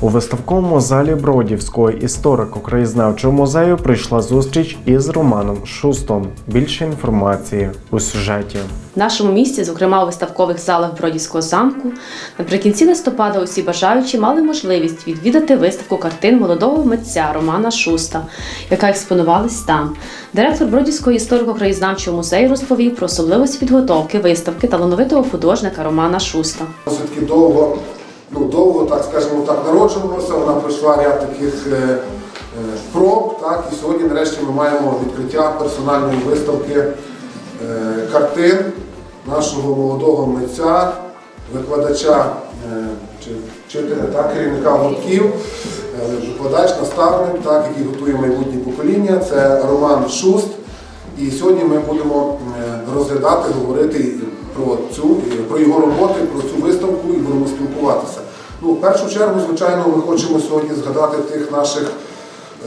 У виставковому залі Бродівського історико-краєзнавчого музею прийшла зустріч із Романом Шустом. Більше інформації у сюжеті. В нашому місті, зокрема у виставкових залах Бродівського замку, наприкінці листопада усі бажаючі мали можливість відвідати виставку картин молодого митця Романа Шуста, яка експонувалась там. Директор Бродівського історико-краєзнавчого музею розповів про особливості підготовки виставки талановитого художника Романа Шуста. Довго, ну довго, так скажімо так, народжувалося. Вона пройшла ряд таких е, е, проб. Так, і сьогодні, нарешті, ми маємо відкриття персональної виставки е, картин нашого молодого митця, викладача чи вчителя, так, керівника гуртків, викладач, наставник, так, який готує майбутнє покоління. Це Роман Шуст. І сьогодні ми будемо розглядати, говорити про цю, е, про його роботи, про цю виставку і будемо спілкуватися. Ну, в першу чергу, звичайно, ми хочемо сьогодні згадати тих наших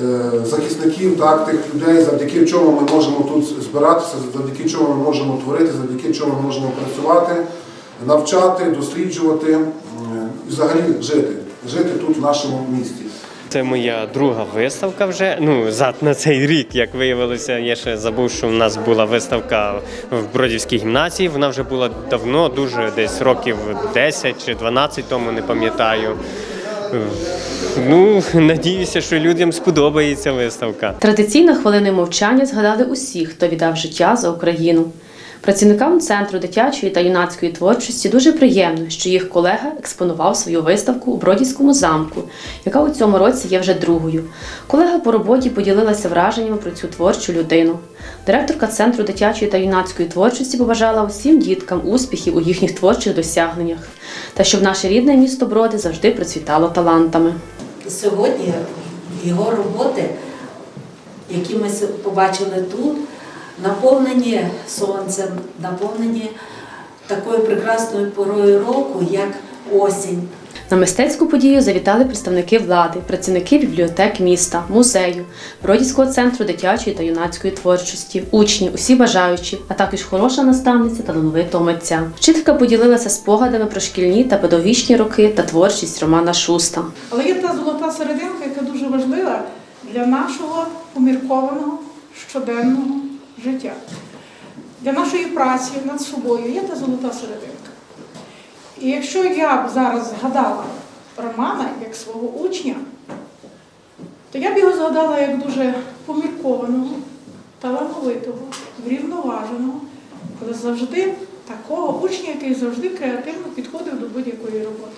е, захисників, так, тих людей, завдяки чому ми можемо тут збиратися, завдяки чому ми можемо творити, завдяки чому ми можемо працювати, навчати, досліджувати і взагалі жити, жити тут в нашому місті. Це моя друга виставка вже. Ну, зад на цей рік, як виявилося, я ще забув, що в нас була виставка в Бродівській гімназії. Вона вже була давно, дуже десь років 10 чи 12 тому, не пам'ятаю. Ну, надіюся, що людям сподобається виставка. Традиційно хвилиною мовчання згадали усіх, хто віддав життя за Україну. Працівникам центру дитячої та юнацької творчості дуже приємно, що їх колега експонував свою виставку у Бродівському замку, яка у цьому році є вже другою. Колега по роботі поділилася враженнями про цю творчу людину. Директорка центру дитячої та юнацької творчості побажала усім діткам успіхів у їхніх творчих досягненнях та щоб наше рідне місто Броди завжди процвітало талантами. Сьогодні його роботи, які ми побачили тут, наповнені сонцем, наповнені такою прекрасною порою року, як осінь. На мистецьку подію завітали представники влади, працівники бібліотек міста, музею, Бродівського центру дитячої та юнацької творчості, учні, усі бажаючі, а також хороша наставниця талановитого митця. Вчителька поділилася спогадами про шкільні та педагогічні роки та творчість Романа Шуста. Але є та золота серединка, яка дуже важлива для нашого поміркованого щоденного життя, для нашої праці над собою є та золота серединка. І якщо я б зараз згадала Романа як свого учня, то я б його згадала як дуже поміркованого, талановитого, врівноваженого, але завжди такого учня, який завжди креативно підходив до будь-якої роботи.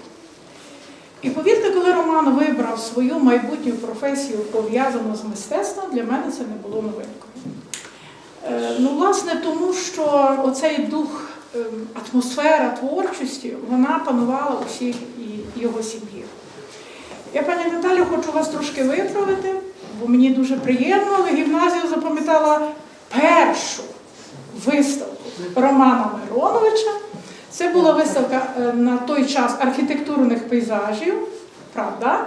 І повірте, коли Роман вибрав свою майбутню професію, пов'язану з мистецтвом, для мене це не було новинкою. Е, Ну, власне, тому що оцей дух, ем, атмосфера творчості, вона панувала у всій і- його сім'ї. Я, пані Наталю, хочу вас трошки виправити, бо мені дуже приємно, але гімназію запам'ятала першу виставку Романа Мироновича. Це була виставка е, на той час архітектурних пейзажів, правда?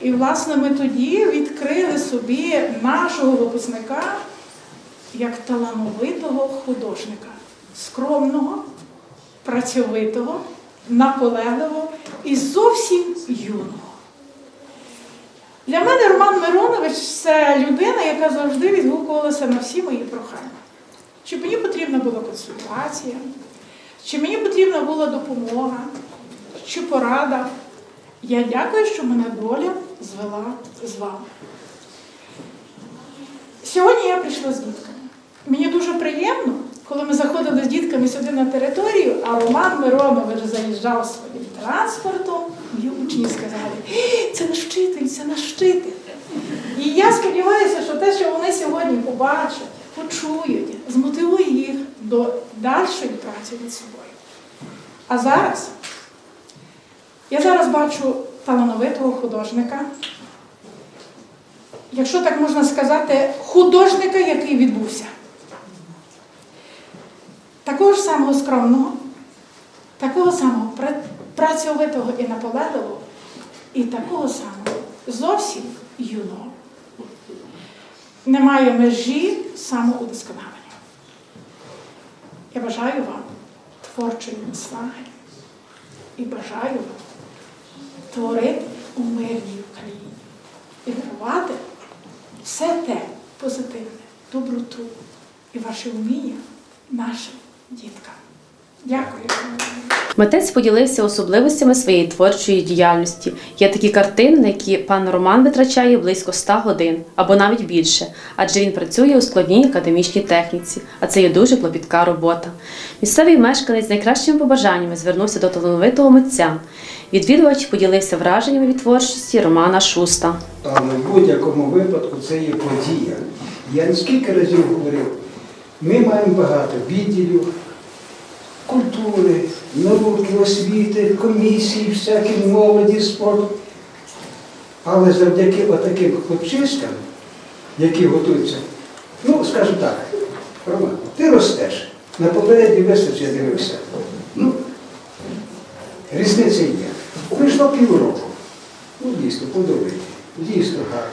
І, власне, ми тоді відкрили собі нашого випускника як талановитого художника, скромного, працьовитого, наполегливого і зовсім юного. Для мене Роман Миронович це людина, яка завжди відгукувалася на всі мої прохання. Чи мені потрібна була консультація, чи мені потрібна була допомога, чи порада. Я дякую, що мене доля звела з вами. Сьогодні я прийшла з дітками. Мені дуже приємно, коли ми заходили з дітками сюди на територію, а Роман Миронович заїжджав своїм транспортом, і учні сказали, «Е, це наш вчитель, це наш вчитель. І я сподіваюся, що те, що вони сьогодні побачать, почують, змотивує їх до дальшої праці над собою. А зараз я зараз бачу талановитого художника, якщо так можна сказати, художника, який відбувся. Такого ж самого скромного, такого самого працьовитого і наполегливого, і такого самого зовсім юного. Немає межі самоудосконалення. Я бажаю вам творчої наснаги і бажаю вам творити у мирній Україні і дарувати все те позитивне, доброту і ваше вміння нашим діткам. Дякую. Митець поділився особливостями своєї творчої діяльності. Є такі картини, на які пан Роман витрачає близько 100 годин або навіть більше, адже він працює у складній академічній техніці, а це є дуже клопітка робота. Місцевий мешканець з найкращими побажаннями звернувся до талановитого митця. Відвідувач поділився враженнями від творчості Романа Шуста. Але в будь-якому випадку це є подія. Я не скільки разів говорив, ми маємо багато відділів культури, науки, освіти, комісій, всяких молоді, спорту. Але завдяки отаким хлопчиськам, які готуються, ну, скажімо так, Роман, ти ростеш. На попередній виставці я дивився. Ну, різниця є. Пройшло півроку. Ну, дійсно, подобається. Дійсно гарно.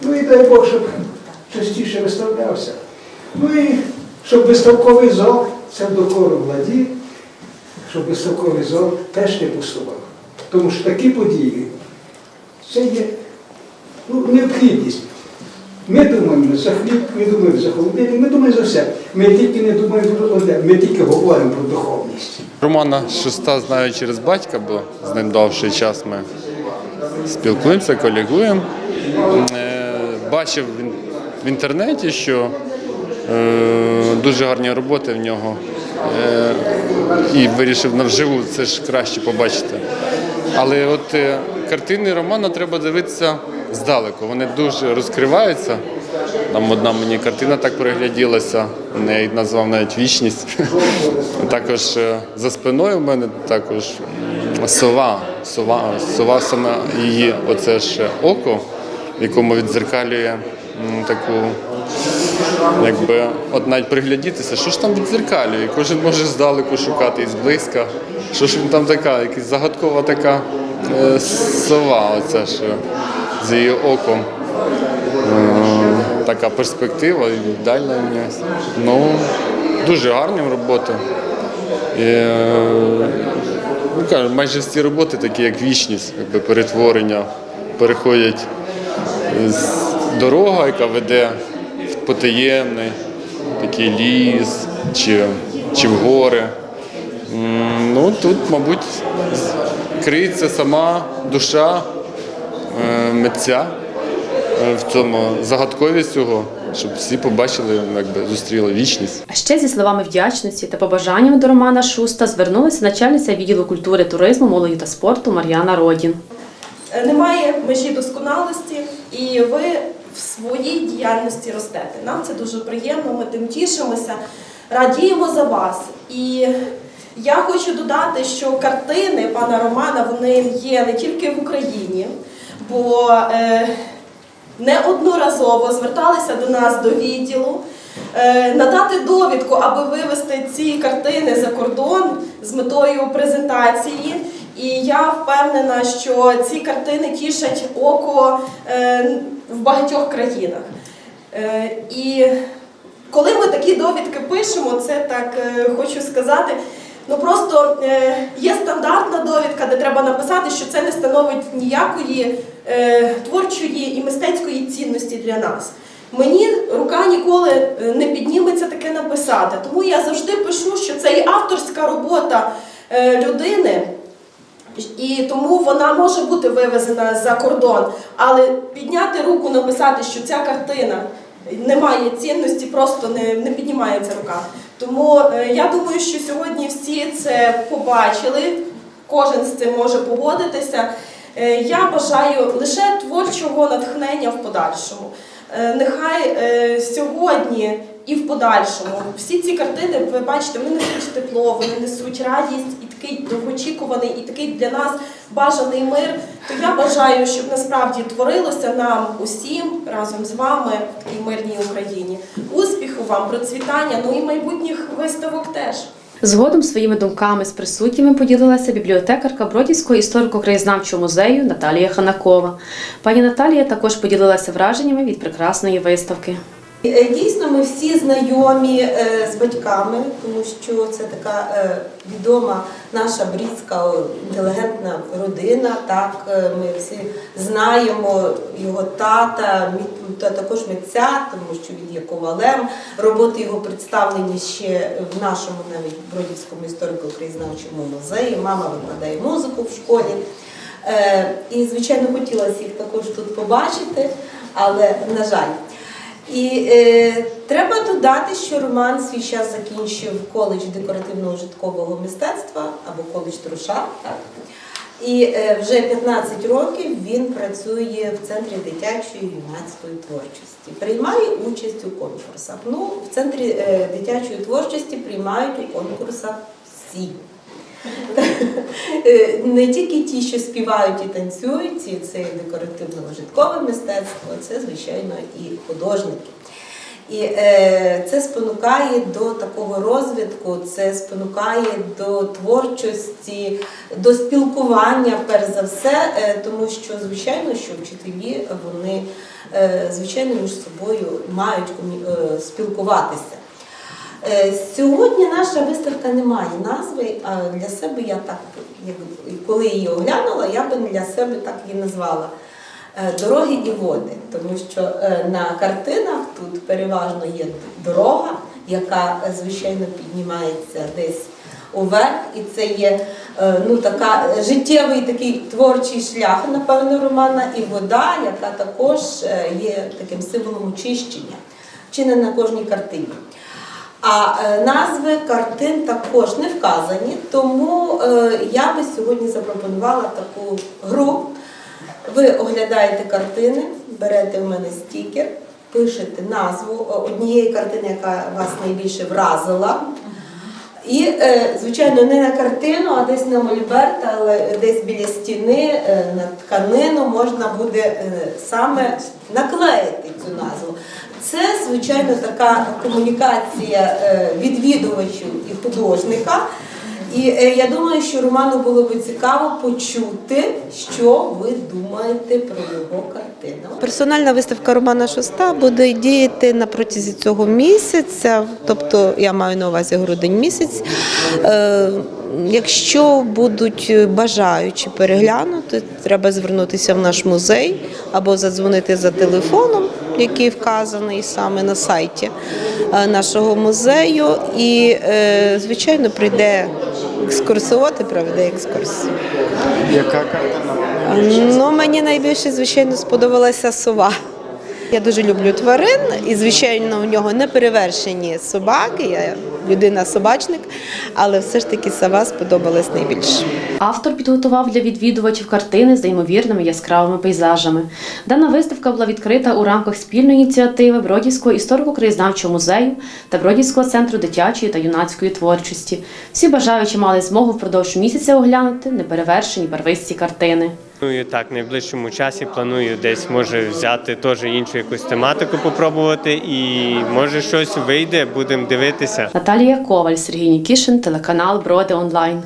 Ну і дай Бог, щоб частіше виставлявся. Ну і щоб виставковий зал, це докору владі, щоб виставковий зал теж не пустував. Тому що такі події це є ну, необхідність. Ми думаємо за хліб, ми думаємо за холодильник, ми думаємо за все. Ми тільки не думаємо про одне, ми тільки говоримо про духовність. Романа Шуста знаю через батька, бо з ним довший час ми спілкуємося, колігуємо. Е, Бачив в інтернеті, що дуже гарні роботи в нього. Е, І вирішив навживу це ж краще побачити. Але от е, картини Романа треба дивитися здалеку. Вони дуже розкриваються. Там одна мені картина так пригляділася, її назвав навіть вічність. Також е, за спиною в мене також сова. Сова, сова саме її оце ж око, в якому відзеркалює таку, якби от навіть приглядітися, що ж там відзеркалює. Кожен може здалеку шукати і зблизька. Що ж він там така, якась загадкова така е, сова, оця е, з її оком. Е, така перспектива і дальня в. Ну, дуже гарні роботи. Е, ну, кажу, майже всі роботи такі, як вічність, якби перетворення, переходять з дорога, яка веде потаємний такий ліс чи, чи в гори. Ну, тут, мабуть, криється сама душа е, митця е, в цьому загадковість цього, щоб всі побачили, якби зустріли вічність. А ще зі словами вдячності та побажаннями до Романа Шуста звернулася начальниця відділу культури, туризму, молоді та спорту Мар'яна Родін. Немає межі досконалості, і ви в своїй діяльності ростете. Нам це дуже приємно, ми тим тішимося, радіємо за вас. І я хочу додати, що картини пана Романа вони є не тільки в Україні, бо е, неодноразово зверталися до нас до відділу. е, Надати довідку, аби вивести ці картини за кордон з метою презентації. І я впевнена, що ці картини тішать око е, в багатьох країнах. Е, І коли ми такі довідки пишемо, це так е, хочу сказати. Ну просто є стандартна довідка, де треба написати, що це не становить ніякої творчої і мистецької цінності для нас. Мені рука ніколи не підніметься таке написати. Тому я завжди пишу, що це і авторська робота людини. І тому вона може бути вивезена за кордон, але підняти руку, написати, що ця картина не має цінності, просто не, не піднімається рука. Тому е, я думаю, що сьогодні всі це побачили, кожен з цим може погодитися. Е, я бажаю лише творчого натхнення в подальшому. Е, нехай е, сьогодні і в подальшому всі ці картини, ви бачите, вони несуть тепло, вони несуть радість такий довгоочікуваний, і такий для нас бажаний мир. То я бажаю, щоб насправді творилося нам усім разом з вами в такій мирній Україні. Успіху вам, процвітання, ну і майбутніх виставок теж. Згодом своїми думками з присутніми поділилася бібліотекарка Бродівського історико-краєзнавчого музею Наталія Ханакова. Пані Наталія також поділилася враженнями від прекрасної виставки. Е, Дійсно, ми всі знайомі е, з батьками, тому що це така е, відома наша брідська інтелігентна родина. Так, ми всі знаємо його тата, та також митця, тому що він є ковалем. Роботи його представлені ще в нашому навіть Бродівському історико-краєзнавчому музеї. Мама викладає музику в школі. І, звичайно, хотілося їх також тут побачити, але на жаль. І е, треба додати, що Роман свій час закінчив коледж декоративного житкового мистецтва або коледж Труша. І е, вже 15 років він працює в центрі дитячої юнацької творчості, приймає участь у конкурсах. Ну, в центрі е, дитячої творчості приймають у конкурсах всі. Е, Не тільки ті, що співають і танцюють, і це декоративно-житкове мистецтво, це, звичайно, і художники. І е, це спонукає до такого розвитку, це спонукає до творчості, до спілкування, перш за все, е, тому що, звичайно, що вчителі вони, е, звичайно, між собою мають е, спілкуватися. Е, Сьогодні наша виставка не має назви, а для себе я так, коли її оглянула, я би для себе так її назвала е, Дороги і води, тому що е, на картинах тут переважно є дорога, яка звичайно піднімається десь уверх, і це є ну, така життєвий такий творчий шлях, напевно, Романа, і вода, яка також є таким символом очищення, чи не на кожній картині. А е, назви картин також не вказані, тому е, я би сьогодні запропонувала таку гру. Ви оглядаєте картини, берете в мене стікер, пишете назву е, однієї картини, яка вас найбільше вразила. І, звичайно, не на картину, а десь на мольберт, але десь біля стіни, на тканину можна буде саме наклеїти цю назву. Це, звичайно, така комунікація е, відвідувачів і художника. І е, я думаю, що Роману було би цікаво почути, що ви думаєте про його картину. Персональна виставка Романа Шоста буде діяти на протязі цього місяця, тобто я маю на увазі грудень місяць. Е, Якщо будуть бажаючі переглянути, треба звернутися в наш музей або задзвонити за телефоном, який вказаний саме на сайті е, нашого музею. І, е, звичайно, прийде екскурсовод і проведе екскурсію. Яка картина? Ну, мені найбільше, звичайно, сподобалася сова. Я дуже люблю тварин, і, звичайно, в нього не перевершені собаки. Я людина-собачник, але все ж таки сова сподобалась найбільше. Автор підготував для відвідувачів картини з неймовірними яскравими пейзажами. Дана виставка була відкрита у рамках спільної ініціативи Бродівського історико-краєзнавчого музею та Бродівського центру дитячої та юнацької творчості. Всі бажаючі мали змогу впродовж місяця оглянути неперевершені барвисті картини. Планую так, в найближчому часі планую десь може взяти теж іншу якусь тематику, попробувати, і може щось вийде, будемо дивитися. Наталія Коваль, Сергій Нікішин, телеканал Броди онлайн.